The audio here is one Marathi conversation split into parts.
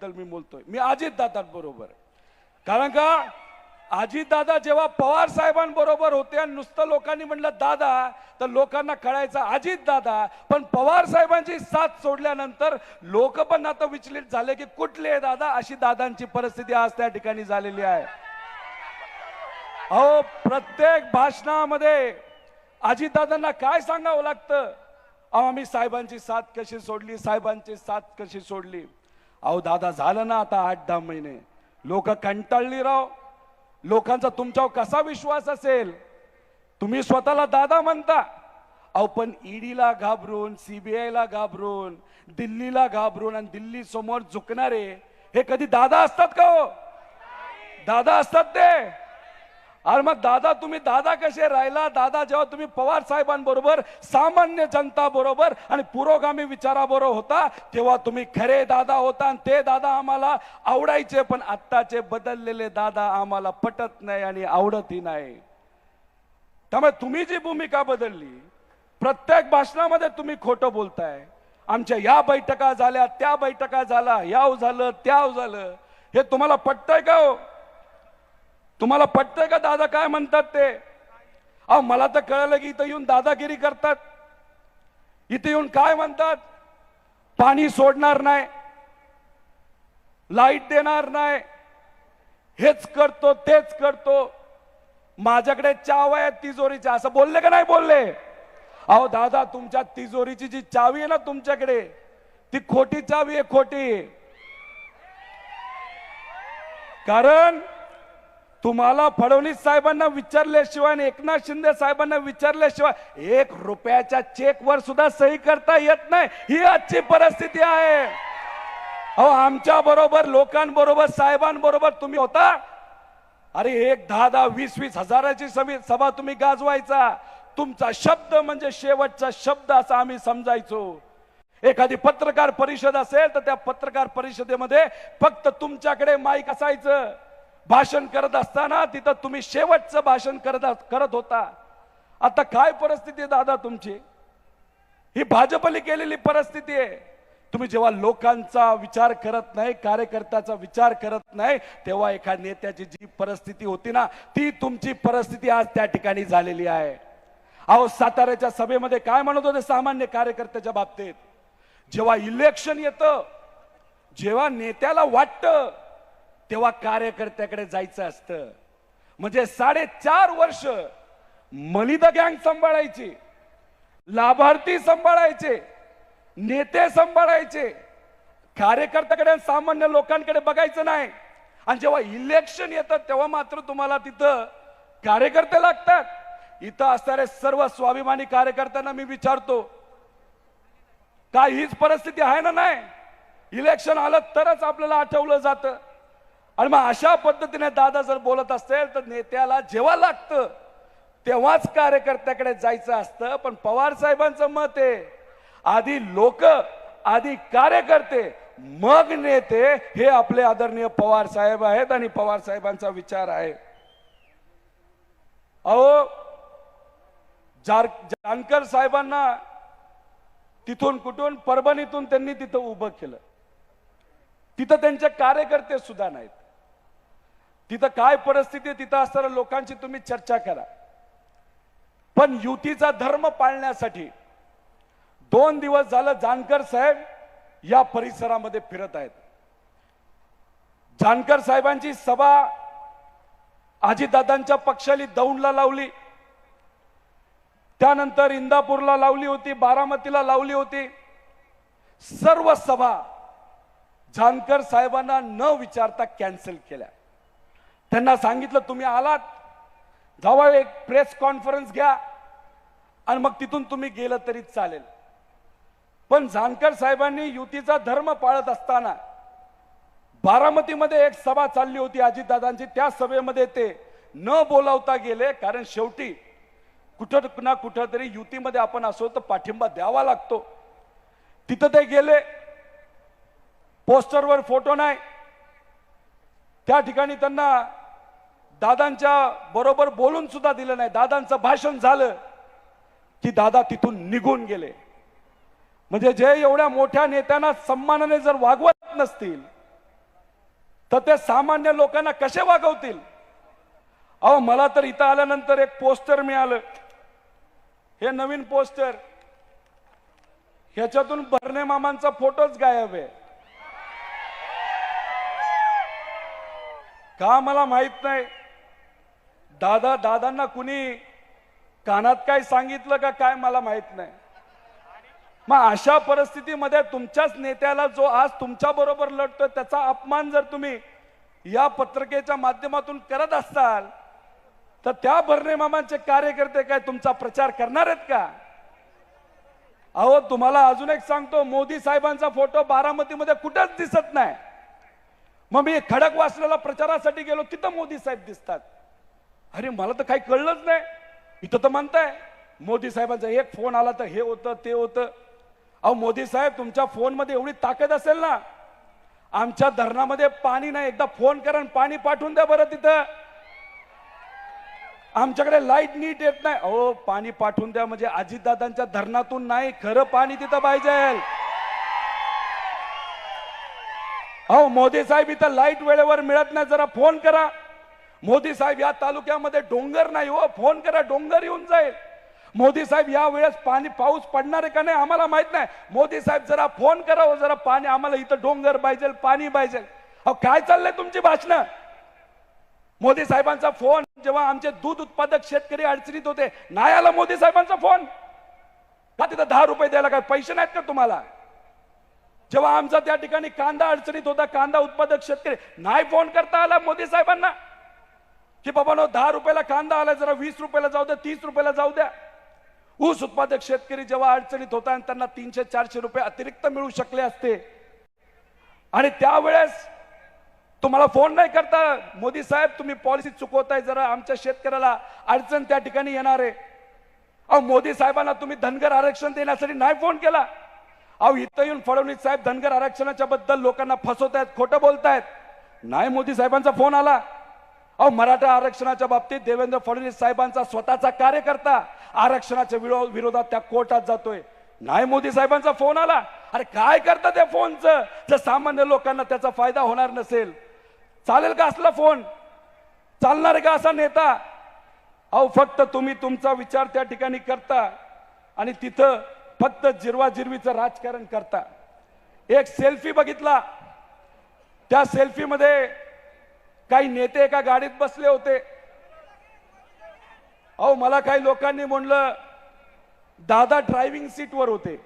बद्दल मी बोलतोय. मी अजित दादांबरोबर कारण का? अजित दादा जेव्हा पवार साहेबांबरोबर होते आणि नुसतं लोकांनी म्हणलं दादा तर लोकांना कळायचं अजित दादा पण पवार साहेबांची साथ सोडल्यानंतर लोक पण आता विचलित झाले की कुठले आहे दादा? अशी दादांची परिस्थिती आज त्या ठिकाणी झालेली आहे. अहो प्रत्येक भाषणामध्ये अजितदादांना काय सांगावं लागतं? अहो आम्ही साहेबांची साथ कशी सोडली? साहेबांची साथ कशी सोडली? अहो दादा झालं ना आता आठ दहा महिने. लोक कंटाळली राव. लोकांचा तुमच्यावर कसा विश्वास असेल? तुम्ही स्वतःला दादा म्हणता. अहो पण ईडीला घाबरून सीबीआयला घाबरून दिल्लीला घाबरून आणि दिल्ली समोर झुकणारे हे कधी दादा असतात का हो? दादा असतात ते. अरे मग दादा तुम्ही दादा कसे राहिला? दादा जेव्हा तुम्ही पवार साहेबांबरोबर सामान्य जनता बरोबर आणि पुरोगामी विचाराबरोबर होता तेव्हा तुम्ही खरे दादा होता आणि ते दादा आम्हाला आवडायचे पण आत्ताचे बदललेले दादा आम्हाला पटत नाही आणि आवडतही नाही. त्यामुळे तुम्ही जी भूमिका बदलली प्रत्येक भाषणामध्ये तुम्ही खोटं बोलताय. आमच्या या बैठका झाल्या त्या बैठका झाल्या याव झालं त्याव झालं. हे तुम्हाला पटतंय का हो? तुम्हाला पटतंय का दादा काय म्हणतात ते? अहो मला तर कळलं की इथं येऊन दादागिरी करतात. इथे येऊन काय म्हणतात? पाणी सोडणार नाही. लाइट देणार नाही. हेच करतो तेच करतो. माझ्याकडे चाव आहे तिजोरीच्या. असं बोलले का नाही बोलले? अहो दादा तुमच्या तिजोरीची जी चावी आहे ना तुमच्याकडे ती खोटी चावी आहे खोटी. कारण तुम्हाला फडणवीस साहेबांना विचारल्याशिवाय आणि एकनाथ शिंदे साहेबांना विचारल्याशिवाय एक रुपयाच्या चेकवर सुद्धा सही करता येत नाही. ही आजची परिस्थिती आहे. अहो आमच्या बरोबर लोकांबरोबर साहेबांबरोबर तुम्ही होता? अरे एक दहा दहा वीस वीस हजाराची सभे सभा तुम्ही गाजवायचा. तुमचा शब्द म्हणजे शेवटचा शब्द असा आम्ही समजायचो. एखादी पत्रकार परिषद असेल तर त्या पत्रकार परिषदेमध्ये फक्त तुमच्याकडे माईक असायचं. भाषण करत असताना तिथं तुम्ही शेवटचं भाषण करत करत होता. आता काय परिस्थिती आहे दादा तुमची? ही भाजपली केलेली परिस्थिती आहे. तुम्ही जेव्हा लोकांचा विचार करत नाही कार्यकर्त्याचा विचार करत नाही तेव्हा एका नेत्याची जी परिस्थिती होती ना ती तुमची परिस्थिती आज त्या ठिकाणी झालेली आहे. अहो साताऱ्याच्या सभेमध्ये काय म्हणत होते सामान्य कार्यकर्त्याच्या बाबतीत? जेव्हा इलेक्शन येतं जेव्हा नेत्याला वाटतं तेव्हा कार्यकर्त्याकडे जायचं असतं. म्हणजे साडेचार वर्ष मलिदा गँग सांभाळायची लाभार्थी सांभाळायचे नेते सांभाळायचे. कार्यकर्त्याकडे सामान्य लोकांकडे बघायचं नाही. आणि जेव्हा इलेक्शन येतं तेव्हा मात्र तुम्हाला तिथं कार्यकर्ते लागतात. इथं असणारे सर्व स्वाभिमानी कार्यकर्त्यांना मी विचारतो का हीच परिस्थिती आहे ना नाही? इलेक्शन आलं तरच आपल्याला आठवलं जातं. आणि मग अशा पद्धतीने दादा जर बोलत असेल तर नेत्याला जेव्हा लागतं तेव्हाच कार्यकर्त्याकडे जायचं असतं. पण पवार साहेबांचं मत आहे आधी लोक आधी कार्यकर्ते मग नेते हे आपले आदरणीय पवार साहेब आहेत आणि पवार साहेबांचा विचार आहे. अहो जार जानकर साहेबांना तिथून कुठून परभणीतून त्यांनी तिथं उभं केलं. तिथं त्यांचे कार्यकर्ते सुद्धा नाहीत. तिथं काय परिस्थिती तिथं असणाऱ्या लोकांची तुम्ही चर्चा करा. पण युतीचा धर्म पाळण्यासाठी दोन दिवस झालं जानकर साहेब या परिसरामध्ये फिरत आहेत. जानकर साहेबांची सभा आजीदादांच्या पक्षाली दौंडला लावली. त्यानंतर इंदापूरला लावली होती बारामतीला लावली होती. सर्व सभा जानकर साहेबांना न विचारता कॅन्सल केल्या. त्यांना सांगितलं तुम्ही आलात. जावा एक प्रेस कॉन्फरन्स घ्या. आणि मग तिथून तुम्ही गेलं तरी चालेल. पण जानकर साहेबांनी युतीचा धर्म पाळत असताना बारामतीमध्ये एक सभा चालली होती अजितदादांची. त्या सभेमध्ये ते न बोलावता गेले कारण शेवटी कुठं ना कुठं तरी युतीमध्ये आपण असो तर पाठिंबा द्यावा लागतो. तिथं ते गेले. पोस्टरवर फोटो नाही. त्या ठिकाणी त्यांना दादांच्या बरोबर बोलून सुद्धा दिलं नाही. दादांचं भाषण झालं की दादा तिथून निघून गेले. म्हणजे जे एवढ्या मोठ्या नेत्यांना सन्मानाने जर वागवत नसतील तर ते सामान्य लोकांना कसे वागवतील? अहो मला तर इथं आल्यानंतर एक पोस्टर मिळालं. हे नवीन पोस्टर. ह्याच्यातून भरणे मामांचा फोटोच गायब आहे. का मला माहीत नाही? दादा दादांना कुणी कानात काय सांगितलं का काय मला माहीत नाही. मग अशा परिस्थितीमध्ये तुमच्याच नेत्याला जो आज तुमच्या बरोबर लढतोय त्याचा अपमान जर तुम्ही या पत्रिकेच्या माध्यमातून करत असाल तर त्या भरणे मामांचे कार्यकर्ते काय तुमचा प्रचार करणार आहेत का? अहो तुम्हाला अजून एक सांगतो मोदी साहेबांचा फोटो बारामतीमध्ये कुठंच दिसत नाही. मग मी खडक वाचलेला प्रचारासाठी गेलो तिथं मोदी साहेब दिसतात. अरे मला तर काही कळलंच नाही. इथं तर म्हणताय मोदी साहेबांचा एक फोन आला तर हे होतं ते होतं. अहो मोदी साहेब तुमच्या फोनमध्ये एवढी ताकद असेल ना. आमच्या धरणामध्ये पाणी नाही. एकदा फोन करा आणि पाणी पाठवून द्या बरं तिथं. आमच्याकडे लाइट नीट येत नाही. अहो पाणी पाठवून द्या म्हणजे अजितदादांच्या धरणातून नाही खरं पाणी तिथं पाहिजे. अहो मोदी साहेब इथं लाइट वेळेवर मिळत नाही. जरा फोन करा. मोदी साहेब या तालुक्यामध्ये डोंगर नाही हो फोन करा डोंगर येऊन जाईल. मोदी साहेब या वेळेस पाणी पाऊस पडणार आहे का नाही आम्हाला माहीत नाही. मोदी साहेब जरा फोन करा हो जरा पाणी आम्हाला इथं डोंगर पाहिजे पाणी पाहिजे. अहो काय चाललंय तुमची भाषणं? मोदी साहेबांचा फोन जेव्हा आमचे दूध उत्पादक शेतकरी अडचणीत होते नाही आला मोदी साहेबांचा फोन. का तिथं दहा रुपये द्यायला काय पैसे नाहीत का तुम्हाला? जेव्हा आमचा त्या ठिकाणी कांदा अडचणीत होता कांदा उत्पादक शेतकरी नाही फोन करता आला मोदी साहेबांना. की बाबानो दहा रुपयाला कांदा आला जरा वीस रुपयाला जाऊ द्या तीस रुपयाला जाऊ द्या. ऊस उत्पादक शेतकरी जेव्हा अडचणीत होता आणि त्यांना तीनशे चारशे रुपये अतिरिक्त मिळू शकले असते. आणि त्यावेळेस तुम्हाला फोन नाही करता मोदी साहेब तुम्ही पॉलिसी चुकवताय जरा आमच्या शेतकऱ्याला अडचण त्या ठिकाणी येणार आहे. अहो मोदी साहेबांना तुम्ही धनगर आरक्षण देण्यासाठी नाही फोन केला. अहो इथं येऊन फडणवीस साहेब धनगर आरक्षणाच्या बद्दल लोकांना फसवतायत खोटं बोलतायत. नाही मोदी साहेबांचा फोन आला. अहो मराठा आरक्षणाच्या बाबतीत देवेंद्र फडणवीस साहेबांचा स्वतःचा कार्यकर्ता आरक्षणाच्या विरो- विरोधात त्या कोर्टात जातोय. नाही मोदी साहेबांचा फोन आला. अरे काय करता त्या फोनचं? जर सामान्य लोकांना त्याचा फायदा होणार नसेल. चालेल का असला फोन? चालणार का असा नेता? अहो फक्त तुम्ही तुमचा विचार त्या ठिकाणी करता आणि तिथं फक्त जिरवाजिरवीचं राजकारण करता. एक सेल्फी बघितला. त्या सेल्फीमध्ये काही नेते एका गाडीत बसले होते. अहो मला काही लोकांनी म्हणलं दादा ड्रायव्हिंग सीटवर होते.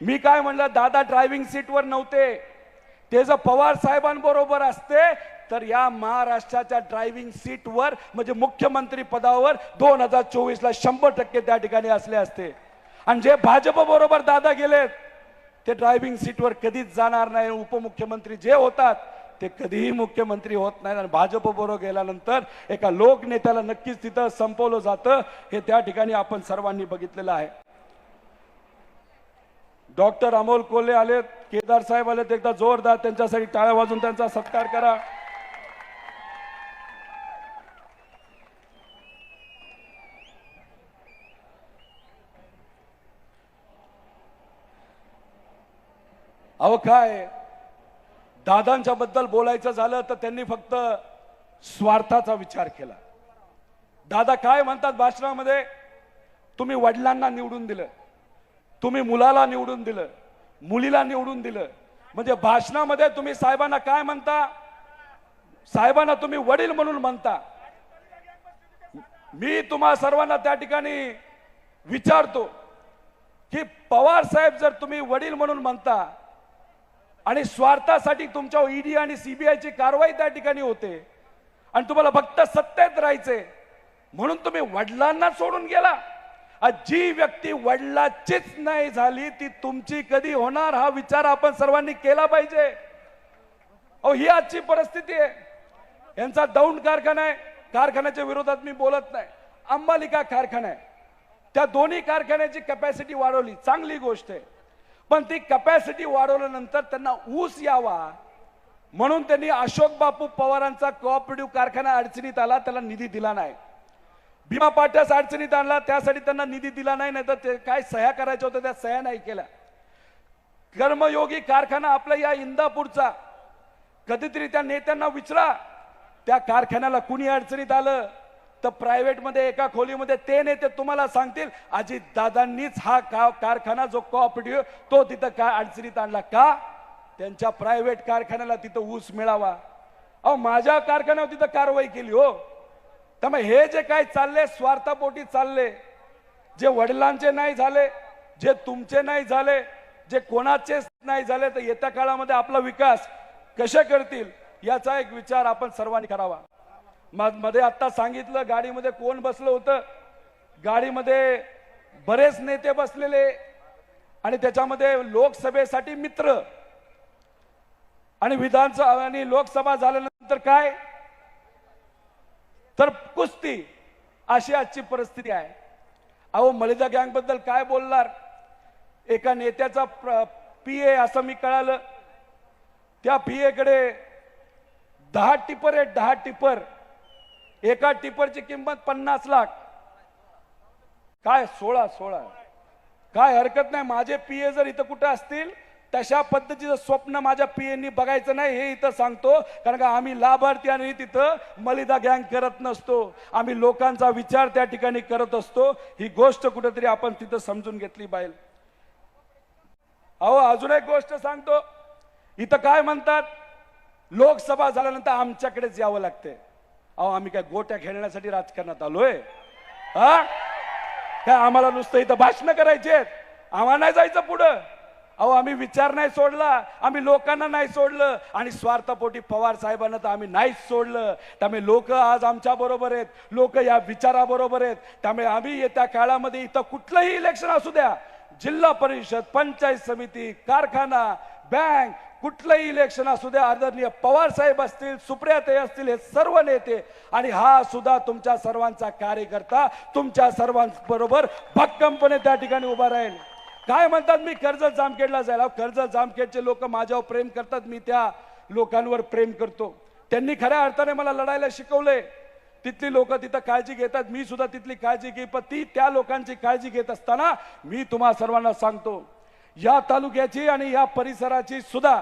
मी काय म्हणलं दादा ड्रायव्हिंग सीटवर नव्हते. ते जर पवार साहेबांबरोबर असते तर या महाराष्ट्राच्या ड्रायव्हिंग सीटवर म्हणजे मुख्यमंत्री पदावर दोन हजार चोवीसला शंभर टक्के त्या ठिकाणी असले असते. आणि जे भाजप बरोबर दादा गेलेत ते ड्रायव्हिंग सीटवर कधीच जाणार नाही. उपमुख्यमंत्री जे होतात ते कधीही मुख्यमंत्री होत नाहीत आणि भाजप बरोबर गेल्यानंतर एका लोकनेत्याला नक्कीच तिथं संपवलं जातं हे त्या ठिकाणी आपण सर्वांनी बघितलेलं आहे. डॉक्टर अमोल कोल्हे आलेत केदार साहेब आलेत एकदा जोरदार त्यांच्यासाठी टाळ्या वाजून त्यांचा सत्कार करा. अहो काय? दादांच्या बद्दल बोलायचं झालं तर त्यांनी फक्त स्वार्थाचा विचार केला. दादा काय म्हणतात भाषणामध्ये? तुम्ही वडिलांना निवडून दिलं. तुम्ही मुलाला निवडून दिलं. मुलीला निवडून दिलं. म्हणजे भाषणामध्ये तुम्ही साहेबांना काय म्हणता? साहेबांना तुम्ही वडील म्हणून म्हणता. मी तुम्हा सर्वांना त्या ठिकाणी विचारतो की पवार साहेब जर तुम्ही वडील म्हणून म्हणता आणि स्वार्थासाठी तुमच्या ईडी आणि सीबीआयची कारवाई त्या ठिकाणी होते. आणि तुम्हाला फक्त सत्तेत राहायचे म्हणून तुम्ही वडिलांना सोडून गेला. आज जी व्यक्ती वडिलाचीच नाही झाली ती तुमची कधी होणार हा विचार आपण सर्वांनी केला पाहिजे. अहो ही आजची परिस्थिती आहे. यांचा दौंड कारखाना आहे. कारखान्याच्या विरोधात मी बोलत नाही. अंबालिका कारखाना आहे. त्या दोन्ही कारखान्याची कॅपॅसिटी वाढवली. चांगली गोष्ट आहे. पण ती कपॅसिटी वाढवल्यानंतर त्यांना ऊस यावा. म्हणून त्यांनी अशोक बापू पवारांचा कोऑपरेटिव्ह कारखाना अडचणीत आला त्याला निधी दिला नाही. भीमा पाट्यास अडचणीत आणला त्यासाठी त्यांना निधी दिला नाही नाही तर ते काय सह्या करायच्या होत्या त्या सह्या नाही केल्या. कर्मयोगी कारखाना आपला या इंदापूरचा. कधीतरी त्या नेत्यांना विचारा त्या कारखान्याला कुणी अडचणीत आलं? तर प्रायव्हेटमध्ये एका खोलीमध्ये ते नेते तुम्हाला सांगतील अजित दादांनीच हा का कारखाना जो कॉपरेटिव्ह तो तिथं का अडचणीत आणला का? त्यांच्या प्रायव्हेट कारखान्याला तिथं ऊस मिळावा. अहो माझ्या कारखान्यावर तिथं कारवाई केली हो. त्यामुळे हे जे काय चालले स्वार्थापोटी चालले जे वडिलांचे नाही झाले जे तुमचे नाही झाले जे कोणाचेच नाही झाले तर येत्या काळामध्ये आपला विकास कसे करतील याचा एक विचार आपण सर्वांनी करावा. मध्ये आता सांगितलं गाडीमध्ये कोण बसलं होतं? गाडीमध्ये बरेच नेते बसलेले आणि त्याच्यामध्ये लोकसभेसाठी मित्र. आणि विधानसभा आणि लोकसभा झाल्यानंतर काय? तर कुस्ती अशी आजची परिस्थिती आहे. अहो मलिदा गँगबद्दल काय बोलणार? एका नेत्याचा पी ए असं मी कळालं. त्या पी कडे दहा टिपर आहेत दहा टिपर. एका टिपरची किंमत पन्नास लाख. काय सोळा सोळा. काय हरकत नाही माझे पीए जर इथं कुठं असतील तशा पद्धतीचं स्वप्न माझ्या पीएनी बघायचं नाही हे इथं सांगतो. कारण का आम्ही लाभार्थी आणि तिथं मलिदा गँग करत नसतो. आम्ही लोकांचा विचार त्या ठिकाणी करत असतो. ही गोष्ट कुठेतरी आपण तिथं समजून घेतली पाहिजे. अहो अजून एक गोष्ट सांगतो. इथं काय म्हणतात? लोकसभा झाल्यानंतर आमच्याकडेच यावं लागते अहो आम्ही काय गोट्या खेळण्यासाठी राजकारणात आलोय? हा? काय आम्हाला नुसतं इथं भाषणं करायचे? आहेत आम्हाला नाही जायचं पुढं. अहो आम्ही विचार नाही सोडला. आम्ही लोकांना नाही सोडलं. आणि स्वार्थपोटी पवार साहेबांना तर आम्ही नाहीच सोडलं. त्यामुळे लोक आज आमच्या बरोबर आहेत. लोक या विचाराबरोबर आहेत. त्यामुळे आम्ही येत्या काळामध्ये इथं कुठलंही इलेक्शन असू द्या. जिल्हा परिषद पंचायत समिती कारखाना बँक कुठलंही इलेक्शन असू द्या आदरणीय पवार साहेब असतील सुप्रियाताई असतील हे सर्व नेते आणि हा सुद्धा तुमच्या सर्वांचा कार्यकर्ता तुमच्या सर्वांबरोबर भक्कमपणे त्या ठिकाणी उभा राहील. काय म्हणतात मी कर्जत जामखेडला जायला कर्जत जामखेडचे लोक माझ्यावर प्रेम करतात मी त्या लोकांवर प्रेम करतो. त्यांनी खऱ्या अर्थाने मला लढायला शिकवले तिथली लोक तिथं काळजी घेतात मी सुद्धा तिथली काळजी घे पण ती त्या लोकांची काळजी घेत असताना मी तुम्हा सर्वांना सांगतो या तालुक्याची आणि या परिसराची सुद्धा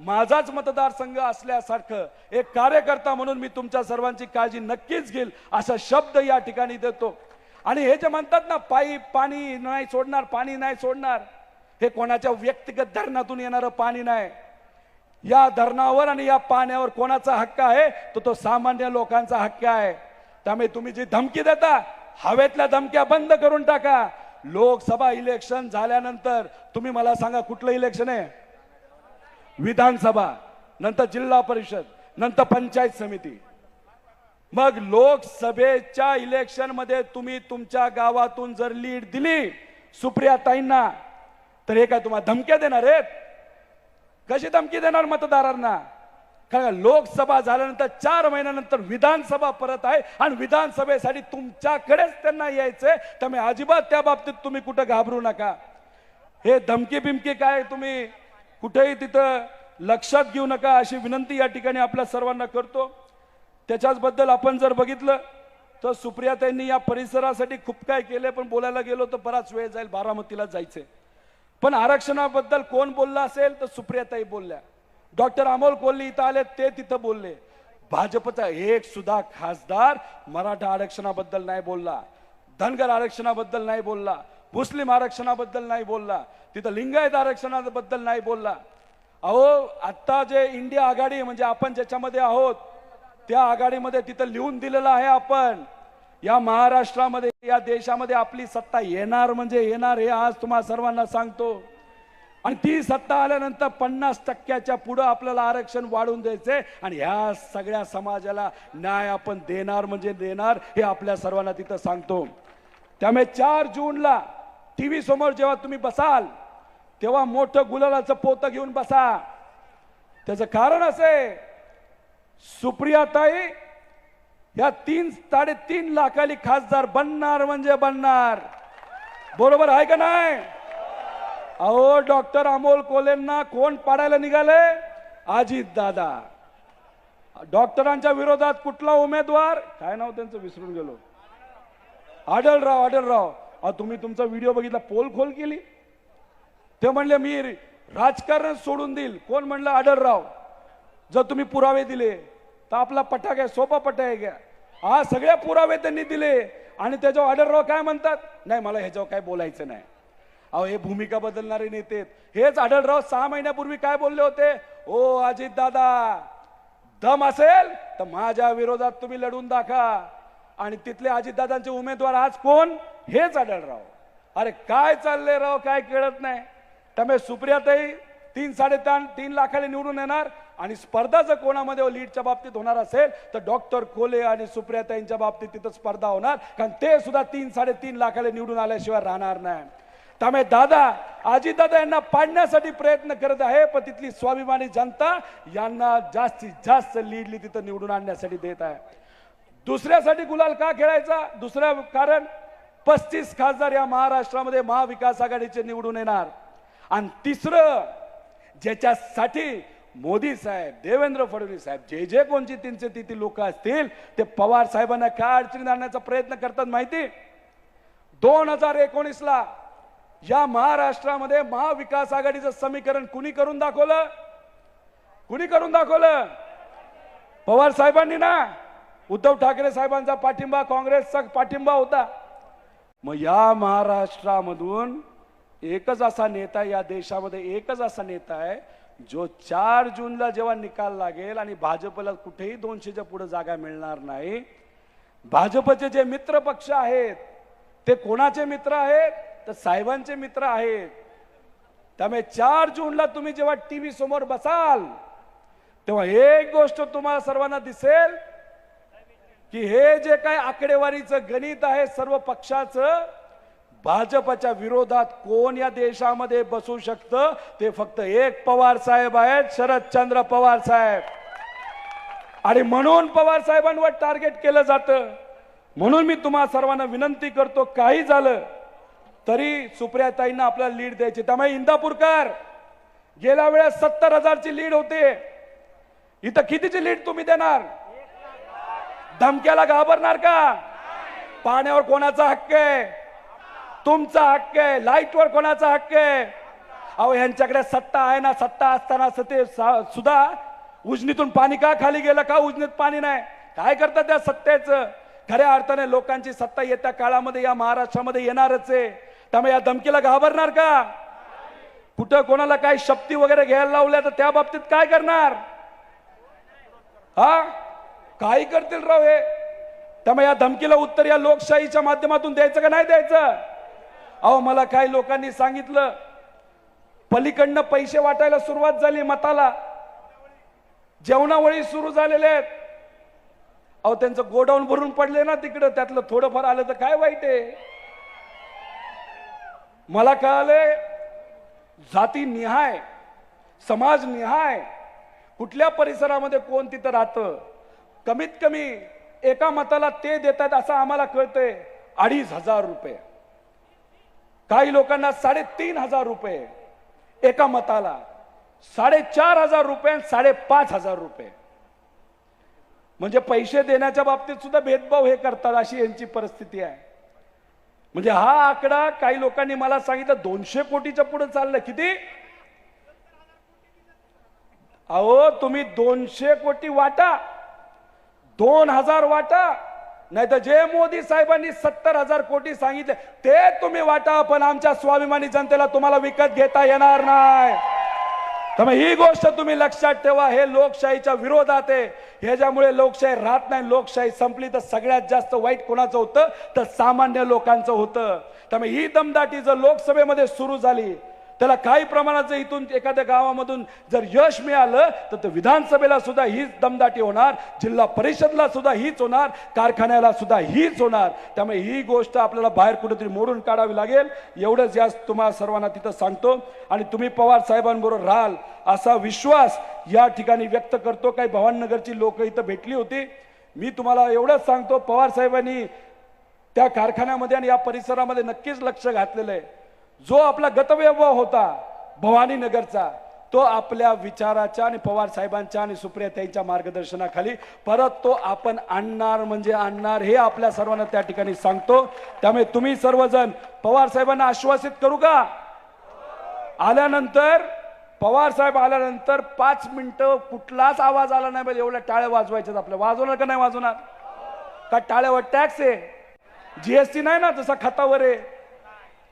माझाच मतदारसंघ असल्यासारखं एक कार्यकर्ता म्हणून मी तुमच्या सर्वांची काळजी नक्कीच घेईल असा शब्द या ठिकाणी देतो. आणि हे जे म्हणतात ना पाईप पाणी नाही सोडणार पाणी नाही सोडणार हे कोणाच्या व्यक्तिगत धरणातून येणारं पाणी नाही. या धरणावर आणि या पाण्यावर कोणाचा हक्क आहे तो तो सामान्य लोकांचा हक्क आहे. त्यामुळे तुम्ही जी धमकी देता हवेतल्या धमक्या बंद करून टाका. लोकसभा इलेक्शन झाल्यानंतर तुम्ही मला सांगा कुठलं इलेक्शन आहे? विधानसभा नंतर जिल्हा परिषद नंतर पंचायत समिती. मग लोकसभेच्या इलेक्शनमध्ये तुम्ही तुमच्या गावातून जर लीड दिली सुप्रिया ताईंना तर हे काय तुम्हाला धमक्या देणार आहेत? कशी धमकी देणार मतदारांना? कारण लोकसभा झाल्यानंतर चार महिन्यानंतर विधानसभा परत आहे आणि विधानसभेसाठी तुमच्याकडेच त्यांना यायचंय. त्यामुळे अजिबात त्या बाबतीत तुम्ही कुठं घाबरू नका. हे धमकी बिमकी काय तुम्ही कुठेही तिथं लक्षात घेऊ नका अशी विनंती या ठिकाणी आपल्या सर्वांना करतो. त्याच्याच बद्दल आपण जर बघितलं तर सुप्रियाताईंनी या परिसरासाठी खूप काय केलं पण बोलायला गेलो तर बराच वेळ जाईल बारामतीला जायचंय. पण आरक्षणाबद्दल कोण बोलला असेल तर सुप्रियाताई बोलल्या. डॉक्टर अमोल कोल्हे इथं आले ते तिथं बोलले. भाजपचा एक सुद्धा खासदार मराठा आरक्षणाबद्दल नाही बोलला. धनगर आरक्षणाबद्दल नाही बोलला. मुस्लिम आरक्षणाबद्दल नाही बोलला. तिथं लिंगायत आरक्षणाबद्दल नाही बोलला. अहो आता जे इंडिया आघाडी म्हणजे आपण ज्याच्यामध्ये आहोत त्या आघाडीमध्ये तिथं लिहून दिलेलं आहे आपण. या महाराष्ट्रामध्ये या देशामध्ये आपली सत्ता येणार म्हणजे येणार हे आज तुम्हाला सर्वांना सांगतो. आणि ती सत्ता आल्यानंतर पन्नास टक्क्याच्या पुढं आपल्याला आरक्षण वाढवून द्यायचे आणि ह्या सगळ्या समाजाला न्याय आपण देणार म्हणजे देणार हे आपल्या सर्वांना तिथं सांगतो. त्यामुळे चार जूनला टी व्ही समोर जेव्हा तुम्ही बसाल तेव्हा मोठं गुलालाचं पोतं घेऊन बसा. त्याचं कारण असे सुप्रियाताई या तीन साडेतीन लाखाली खासदार बनणार म्हणजे बनणार. बरोबर आहे का नाही? अहो डॉक्टर अमोल कोलेंना कोण पाडायला निघाले? अजित दादा. डॉक्टरांच्या विरोधात कुठला उमेदवार? काय नाव त्यांचं? विसरून गेलो. आढळराव आढळराव. अहो तुम्ही तुमचा व्हिडिओ बघितला पोल खोल केली. ते म्हणले मी राजकारण सोडून देईल. कोण म्हणलं? आढळराव. जर तुम्ही पुरावे दिले तर आपला पट्टा घ्या सोपा पट्टा आहे घ्या. हा सगळ्या पुरावे त्यांनी दिले. आणि त्याच्यावर आढळराव काय म्हणतात? नाही मला ह्याच्यावर काय बोलायचं नाही. अहो हे भूमिका बदलणारे नेते आहेत. हेच आढळराव सहा महिन्यापूर्वी काय बोलले होते? ओ अजित दादा दम असेल तर माझ्या विरोधात तुम्ही लढून दाखा. आणि तिथले अजितदादांचे उमेदवार आज कोण? हेच आढळराव. अरे काय चाललंय राव? काय कळत नाही. त्यामुळे सुप्रियातही तीन साडेतीन तीन लाखाने निवडून येणार आणि स्पर्धा जर कोणामध्ये हो लीडच्या बाबतीत होणार असेल तर डॉक्टर कोले आणि सुप्रियाताईंच्या बाबतीत तिथं स्पर्धा होणार. कारण ते सुद्धा तीन साडेतीन लाखाला निवडून आल्याशिवाय राहणार नाही. त्यामुळे दादा आजीदादा यांना पाडण्यासाठी प्रयत्न करत आहे पण तिथली स्वाभिमानी जनता यांना जास्तीत जास्त लीडली तिथं निवडून आणण्यासाठी देत आहे. दुसऱ्यासाठी गुलाल का खेळायचा? दुसऱ्या कारण पस्तीस खासदार या महाराष्ट्रामध्ये महाविकास आघाडीचे निवडून येणार. आणि तिसरं ज्याच्यासाठी मोदी साहेब देवेंद्र फडणवीस साहेब जे जे कोणची तीनशे तिथे लोक असतील ते पवार साहेबांना काय अडचणीत आणण्याचा प्रयत्न करतात माहिती? दोन हजार एकोणीसला या महाराष्ट्रामध्ये महाविकास आघाडीचं समीकरण कुणी करून दाखवलं? कुणी करून दाखवलं? पवार साहेबांनी ना? उद्धव ठाकरे साहेबांचा पाठिंबा काँग्रेसचा पाठिंबा होता. मग या महाराष्ट्रामधून एकच असा नेता या देशामध्ये एकच असा नेता आहे जो चार जूनला जेव्हा निकाल लागेल आणि भाजपला कुठेही दोनशेच्या पुढे जागा मिळणार नाही भाजपचे जे मित्र पक्ष आहेत ते कोणाचे मित्र आहेत? तर साहेबांचे मित्र आहेत. त्यामुळे चार जूनला तुम्ही जेव्हा टी व्ही समोर बसाल तेव्हा एक गोष्ट तुम्हाला सर्वांना दिसेल की हे जे काय आकडेवारीचं गणित आहे सर्व पक्षाचं भाजपच्या विरोधात कोण या देशामध्ये बसू शकतं ते फक्त एक पवार साहेब आहेत शरदचंद्र पवार साहेब. आणि म्हणून पवार साहेबांवर टार्गेट केलं जातं. म्हणून मी तुम्हा सर्वांना विनंती करतो काही झालं तरी सुप्रियाताईंना आपल्याला लीड द्यायची. त्यामुळे इंदापूरकर गेल्या वेळेस सत्तर हजारची लीड होते. इथं कितीची लीड तुम्ही देणार? धमक्याला घाबरणार का? पाण्यावर कोणाचा हक्क आहे? तुमचा हक्क आहे. लाईटवर कोणाचा हक्क आहे? अहो यांच्याकडे सत्ता आहे ना सत्ता असताना सते सुद्धा उजनीतून पाणी का खाली गेलं? का उजनीत पाणी नाही? काय करतात त्या सत्तेचं? खऱ्या अर्थाने लोकांची सत्ता येत्या काळामध्ये या महाराष्ट्रामध्ये येणारच आहे. त्यामुळे या धमकीला घाबरणार का? कुठं कोणाला काय शक्ती वगैरे घ्यायला लावल्या तर त्या बाबतीत काय करणार? हा? काही करतील राव हे. त्यामुळे या धमकीला उत्तर या लोकशाहीच्या माध्यमातून द्यायचं का नाही द्यायचं? अहो मला काही लोकांनी सांगितलं पलीकडनं पैसे वाटायला सुरुवात झाली मताला. जेवणावळी सुरू झालेले आहेत. अहो त्यांचं गोडाऊन भरून पडले ना तिकडं त्यातलं थोडंफार आलं तर काय वाईट आहे? मला कळालंय जाती निहाय समाज निहाय कुठल्या परिसरामध्ये कोण तिथं राहतं कमीत कमी एका मताला ते देतात असं आम्हाला कळतंय अडीच हजार रुपये. काही लोकांना साडेतीन हजार रुपये एका मताला साडेचार हजार रुपये आणि साडेपाच हजार रुपये. म्हणजे पैसे देण्याच्या बाबतीत सुद्धा भेदभाव हे करतात अशी यांची परिस्थिती आहे. म्हणजे हा आकडा काही लोकांनी मला सांगितलं दोनशे कोटीच्या पुढे चाललं. किती? अहो तुम्ही दोनशे कोटी वाटा. दोन हजार वाटा. नाही तर जे मोदी साहेबांनी सत्तर हजार कोटी सांगितले ते तुम्ही वाटा पण आमच्या स्वाभिमानी जनतेला तुम्हाला विकत घेता येणार नाही. त्यामुळे ही गोष्ट तुम्ही लक्षात ठेवा हे लोकशाहीच्या विरोधात आहे. ह्याच्यामुळे लोकशाही राहत नाही लोकशाही संपली तर सगळ्यात जास्त वाईट कोणाचं होतं? तर सामान्य लोकांचं होतं. त्यामुळे ही दमदाटी जर लोकसभेमध्ये सुरू झाली. त्याला काही प्रमाणाचं इथून एखाद्या गावामधून जर यश मिळालं तर ते विधानसभेला सुद्धा हीच दमदाटी होणार जिल्हा परिषदला सुद्धा हीच होणार कारखान्याला सुद्धा हीच होणार. त्यामुळे ही गोष्ट आपल्याला बाहेर कुठेतरी मोडून काढावी लागेल. एवढंच या तुम्हाला सर्वांना तिथं सांगतो. आणि तुम्ही पवार साहेबांबरोबर राहाल असा विश्वास या ठिकाणी व्यक्त करतो. काही भवाननगरची लोक इथं भेटली होती. मी तुम्हाला एवढंच सांगतो पवार साहेबांनी त्या कारखान्यामध्ये आणि या परिसरामध्ये नक्कीच लक्ष घातलेलं आहे. जो आपला गतव्यवहार होता भवानीनगरचा तो आपल्या विचाराच्या आणि पवार साहेबांच्या आणि सुप्रिया त्यांच्या मार्गदर्शनाखाली परत तो आपण आणणार म्हणजे आणणार हे आपल्या सर्वांना त्या ठिकाणी सांगतो. त्यामुळे तुम्ही सर्वजण पवार साहेबांना आश्वासित करू का? आल्यानंतर पवार साहेब आल्यानंतर पाच मिनिटं कुठलाच आवाज आला नाही पाहिजे एवढ्या टाळ्या वाजवायच्यात आपल्या. वाजवणार का नाही वाजवणार? का टाळ्यावर टॅक्स आहे जीएसटी नाही ना जसा खतावर आहे.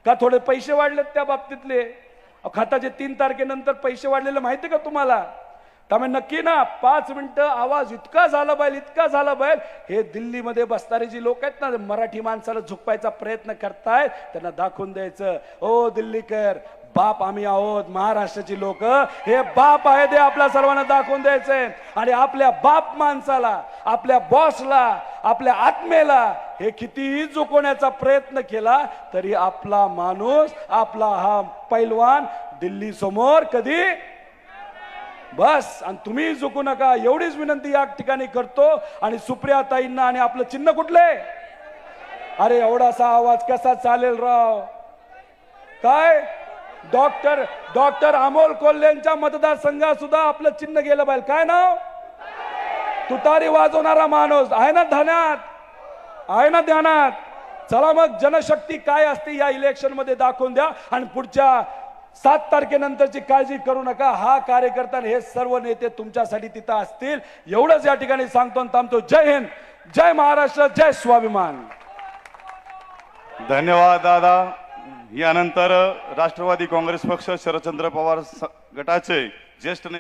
का थोडे पैसे वाढलेत त्या बाबतीतले? खाताचे खताचे तीन तारखेनंतर पैसे वाढलेले माहिती का तुम्हाला? त्यामुळे नक्की ना पाच मिनिटं आवाज इतका झाला पाहिजे इतका झाला पाहिजे हे दिल्लीमध्ये बसणारे जी लोक आहेत ना मराठी माणसाला झुकवायचा प्रयत्न करतायत त्यांना दाखवून द्यायचं. ओ दिल्लीकर बाप आम्ही आहोत महाराष्ट्राची लोक. हे बाप आहे ते आपल्या सर्वांना दाखवून द्यायचंय आणि आपल्या बाप माणसाला आपल्या बॉसला आपल्या आत्मेला हे कितीही झुकवण्याचा प्रयत्न केला तरी आपला माणूस आपला हा पैलवान दिल्ली समोर कधी? बस. आणि तुम्ही झुकू नका. एवढीच विनंती या ठिकाणी करतो. आणि सुप्रिया ताईंना आणि आपलं चिन्ह कुठले? अरे एवढासा आवाज कसा चालेल राव? काय? डॉक्टर डॉक्टर अमोल कोल्हेंच्या मतदारसंघात सुद्धा आपलं चिन्ह गेलं पाहिजे. काय नाव? तुतारी वाजवणारा माणूस. आहे ना ध्यानात आहे ना ध्यानात? चला मग जनशक्ती काय असते या इलेक्शनमध्ये दाखवून द्या आणि पुढच्या सात तारखेनंतरची काळजी करू नका. हा कार्यकर्ता हे सर्व नेते तुमच्यासाठी तिथं असतील. एवढंच या ठिकाणी सांगतो आणि थांबतो. जय हिंद जय महाराष्ट्र जय स्वाभिमान. धन्यवाद दादा. यानंतर राष्ट्रवादी काँग्रेस पक्ष शरदचंद्र पवार गटाचे ज्येष्ठ ने-